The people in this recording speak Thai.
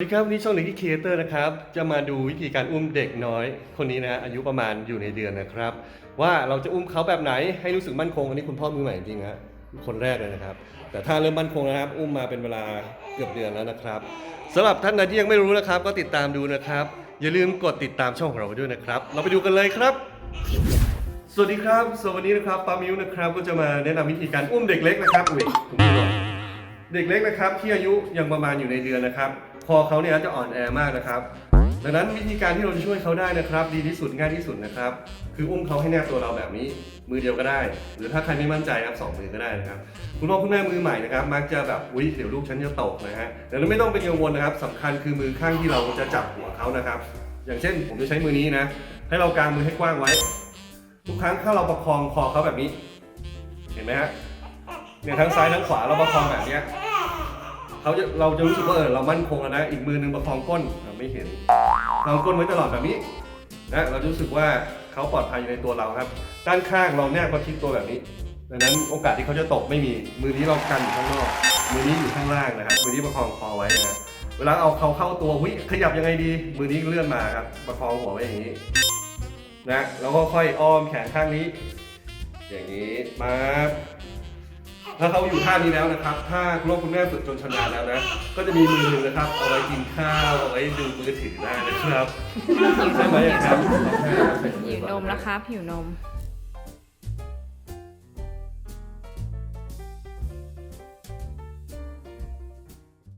สวัสดีครับวันนี่ช่องหนึ่งที่ครีเอเตอร์นะครับจะมาดูวิธีการอุ้มเด็กน้อย คนนี้นะอายุประมาณอยู่ในเดือนนะครับ ว่าเราจะอุ้มเขาแบบไหนให้รู้สึกมั่นคงอันนี้คุณพ่อมือใหม่จริงๆฮะคนแรกเลยนะครับ แต่ถ้าเริ่มมั่นคงนะครับ อุ้มมาเป็นเวลาเกือบเดือนแล้วนะครับสำหรับท่านใดที่ยังไม่รู้นะครับ ก็ติดตามดูนะครับ อย่าลืมกดติดตามช่องของเราด้วยนะครับ เราไปดูกันเลยครับ สวัสดีครับสวัสดีนะครับปามิวนะครับ ก็จะมาแนะนำวิธีการอุ้มเด็กเล็กนะครับอุ้ยเด็กเล็กนะครับที่อายุยังประมาณอยู่ในเดือนนะครับ คอเขาเนี่ยจะอ่อนแอมากนะครับ ดังนั้นวิธีการที่เราจะช่วยเขาได้นะครับ ดีที่สุดง่ายที่สุดนะครับ คืออุ้มเขาให้แนบตัวเราแบบนี้ มือเดียวก็ได้ หรือถ้าใครไม่มั่นใจครับสองมือก็ได้นะครับ คุณพ่อคุณแม่มือใหม่นะครับ มักจะแบบอุ้ยเดี๋ยวลูกฉันจะตกนะฮะแต่เราไม่ต้องเป็นกังวลนะครับสำคัญคือมือข้างที่เราจะจับหัวเขานะครับ อย่างเช่น ผมจะใช้มือนี้นะ ให้เรากางมือให้กว้างไว้ ทุกครั้งถ้าเราประคองคอเขาแบบนี้ เห็นไหมฮะเนี่ยทั้งซ้ายทั้งขวาเราประคองแบบเนี้ย เขาจะเราจะรู้สึกว่าเออเรามั่นคงแล้วนะ อีกมือหนึงประคองก้นอะไม่เห็นประคองก้นไว้ตลอดแบบนี้นะเราจะรู้สึกว่าเขาปลอดภัยอยู่ในตัวเราครับ ด้านข้างเราแนบเขาทิศตัวแบบนี้ดังนั้นโอกาสที่เขาจะตกไม่มี มือนี้เรากันอยู่ข้างนอก มือนี้อยู่ข้างล่างนะครับ มือนี้ประคองคอไว้นะฮะเวลาเอาเขาเข้าตัววิขยับยังไงดี มือนี้เลื่อนมาครับ ประคองหัวไว้อย่างนี้นะ แล้วก็ค่อยอ้อมแขนข้างนี้ อย่างนี้มา ถ้าเขาอยู่ท่านี้แล้วนะครับ ถ้าคุณพ่อคุณแม่ฝึกจนชำนาญแล้วนะ ก็จะมีมือหนึ่งนะครับ เอาไว้กินข้าวเอาไว้ดูมือถือได้นะครับใช่ไหมครับ หิวนมแล้วครับหิวนม